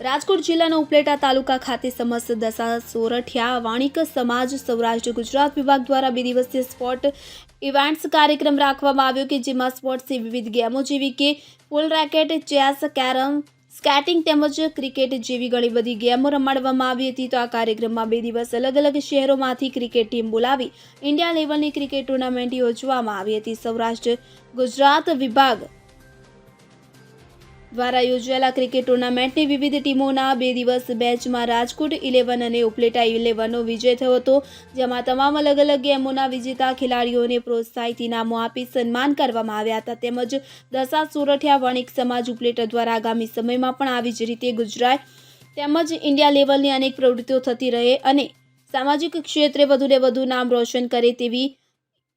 રાજકોટ જિલ્લાના ઉપલેટા તાલુકા ખાતે સમસ્ત દશા સોરઠિયા, વાણિક સમાજ, સૌરાષ્ટ્ર ગુજરાત વિભાગ દ્વારા બે દિવસીય સ્પોર્ટ ઇવેન્ટ્સ કાર્યક્રમ રાખવામાં આવ્યો કે જેમાં સ્પોર્ટ્સની વિવિધ ગેમો જેવી કે full racket, chess, carrom, skating તેમજ ક્રિકેટ જેવી ઘણી બધી ગેમો રમાડવામાં આવી હતી. તો આ કાર્યક્રમમાં બે દિવસ અલગ અલગ શહેરોમાંથી ક્રિકેટ ટીમ બોલાવી ઇન્ડિયા લેવલની ક્રિકેટ ટુર્નામેન્ટ યોજવામાં આવી હતી. સૌરાષ્ટ્ર ગુજરાત વિભાગ દ્વારા યોજાયેલા ક્રિકેટ ટુર્નામેન્ટની વિવિધ ટીમોના બે દિવસ બેચમાં રાજકોટ ઇલેવન અને ઉપલેટા ઇલેવનનો વિજય થયો હતો, જેમાં તમામ અલગ અલગ ગેમોના વિજેતા ખેલાડીઓને પ્રોત્સાહિત ઇનામો આપી સન્માન કરવામાં આવ્યા હતા. તેમજ દશા સોરઠિયા વણિક સમાજ ઉપલેટા દ્વારા આગામી સમયમાં પણ આવી જ રીતે ગુજરાત તેમજ ઇન્ડિયા લેવલની અનેક પ્રવૃત્તિઓ થતી રહે અને સામાજિક ક્ષેત્રે વધુને વધુ નામ રોશન કરે તેવી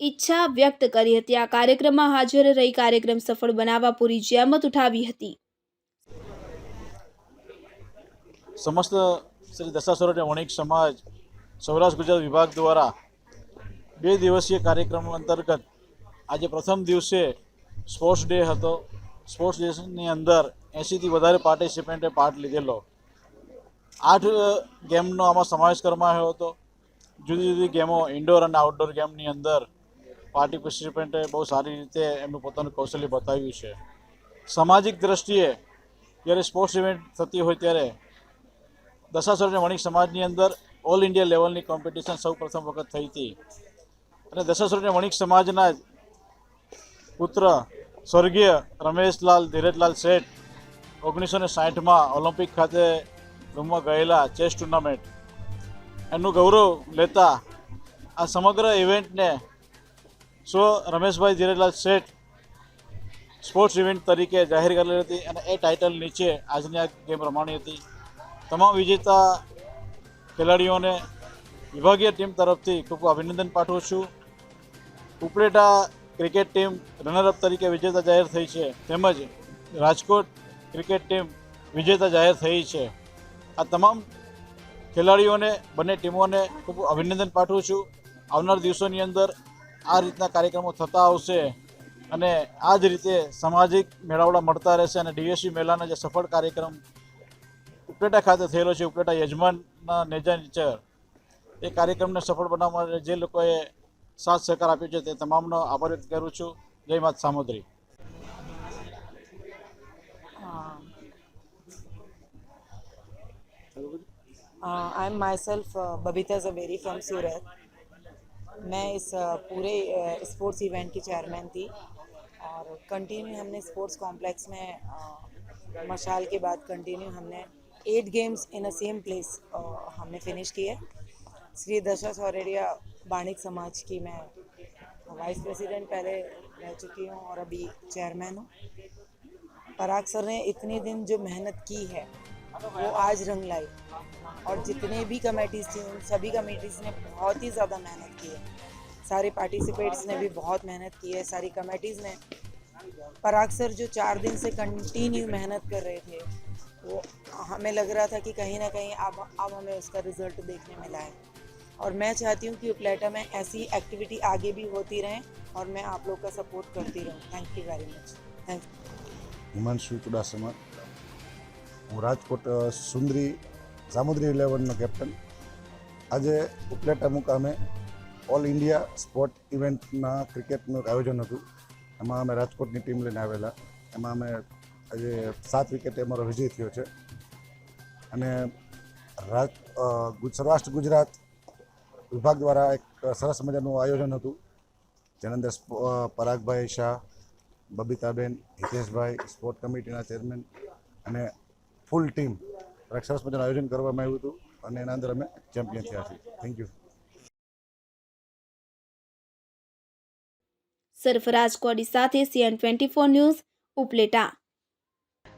ઈચ્છા વ્યક્ત કરી હતી. આ કાર્યક્રમમાં હાજર રહી કાર્યક્રમ સફળ બનાવવા પૂરી જહેમત ઉઠાવી હતી. સમસ્ત શ્રી દશા સોરઠિયા વણિક સમાજ, સૌરાષ્ટ્ર ગુજરાત વિભાગ દ્વારા બે દિવસીય કાર્યક્રમ અંતર્ગત આજે પ્રથમ દિવસે સ્પોર્ટ્સ ડે હતો. સ્પોર્ટ્સ ડેની અંદર એંશીથી વધારે પાર્ટિસિપન્ટે પાર્ટ લીધેલો. આઠ ગેમનો આમાં સમાવેશ કરવામાં આવ્યો હતો. જુદી જુદી ગેમો ઇન્ડોર અને આઉટડોર ગેમની અંદર પાર્ટિસિપન્ટે બહુ સારી રીતે એમનું પોતાનું કૌશલ્ય બતાવ્યું છે. સામાજિક દ્રષ્ટિએ જ્યારે સ્પોર્ટ્સ ઇવેન્ટ થતી હોય ત્યારે દશાસુર વણિક સમાજની અંદર ઓલ ઇન્ડિયા લેવલની કોમ્પિટિશન સૌ પ્રથમ વખત થઈ હતી. અને દશાસુર વણિક સમાજના પુત્ર સ્વર્ગીય રમેશલાલ ધીરજલાલ શેઠ ઓગણીસો ને સાઠમાં ઓલિમ્પિક ખાતે રમવા ગયેલા ચેસ ટુર્નામેન્ટ એનું ગૌરવ લેતા આ સમગ્ર ઇવેન્ટને સ્વ રમેશભાઈ ધીરજલાલ શેઠ સ્પોર્ટ્સ ઇવેન્ટ તરીકે જાહેર કરેલી હતી અને એ ટાઇટલ નીચે આજની આ ગેમ રમાણી હતી. તમામ વિજેતા ખેલાડીઓને વિભાગીય ટીમ તરફથી ખૂબ અભિનંદન પાઠવું છું. ઉપલેટા ક્રિકેટ ટીમ રનરઅપ તરીકે વિજેતા જાહેર થઈ છે. તેમજ રાજકોટ ક્રિકેટ ટીમ વિજેતા જાહેર થઈ છે. આ તમામ ખેલાડીઓને, બંને ટીમોને ખૂબ અભિનંદન પાઠવું છું. આવનાર દિવસોની અંદર આ રીતના કાર્યક્રમો થતા આવશે અને આ જ રીતે સામાજિક મેળાવડા મળતા રહેશે અને ડીએસસી મેળાના જે સફળ કાર્યક્રમ ઉપલેટા ખાતે થયેલો છે ઉપલેટા યજમાનના નેજા નીચે એ કાર્યક્રમને સફળ બનાવવા માટે જે લોકોએ સાથ સહકાર આપ્યો છે તે તમામનો આભાર વ્યક્ત કરું છું જય માત સામુદ્રી I am myself Babita Javeri from Surat मैं इस uh, पूरे स्पोर्ट्स इवेंट की चेयरमैन थी और कंटिन्यू हमने स्पोर्ट्स कॉम्प्लेक्स में uh, मशाल के बाद कंटिन्यू हमने at games in a same place हमने फिनिश किए श्री दशा सौरेरिया बाणिक समाज की मैं वाइस प्रेसिडेंट पहले रह चुकी हूँ और अभी चेयरमैन हूँ। पराग सर ने इतने दिन जो मेहनत की है, वो आज रंग लाई। और जितने भी कमेटीज़ थी, उन सभी कमेटीज़ ने बहुत ही ज़्यादा मेहनत की है। सारे पार्टिसिपेट्स ने भी बहुत मेहनत की है, सारी कमेटीज़ ने। पराग सर जो चार दिन से कंटिन्यू मेहनत कर रहे थे वो हमें लग रहा था कि कहीं ना कहीं अब अब हमें उसका रिजल्ट देखने मिला है और मैं चाहती हूँ कि उपलेटा में ऐसी एक्टिविटी आगे भी होती रहें और मैं आप लोग का सपोर्ट करती रहूँ thank you very much thank Himanshu Chudasama હું રાજકોટ અ, સુંદરી સામુદ્રી ઇલેવનનો કેપ્ટન આજે ઉપલેટા મુકામે ઓલ ઇન્ડિયા સ્પોર્ટ ઇવેન્ટના ક્રિકેટનું એક આયોજન હતું એમાં અમે રાજકોટની ટીમ લઈને આવેલા એમાં અમે આજે સાત વિકેટે અમારો વિજય થયો છે. અને સૌરાષ્ટ્ર, ગુજરાત વિભાગ દ્વારા એક સરસ મજાનું આયોજન હતું. જેના અંદર પરાગભાઈ શાહ, બબીતાબેન, હિતેશભાઈ, સ્પોર્ટ કમિટીના ચેરમેન અને ફૂલ ટીમ એક સરસ મજાનું આયોજન કરવામાં આવ્યું હતું અને એના અંદર અમે ચેમ્પિયન થયા છીએ. થેન્ક યુ સરફરાજ કોડી સાથે CN twenty four news Upleta.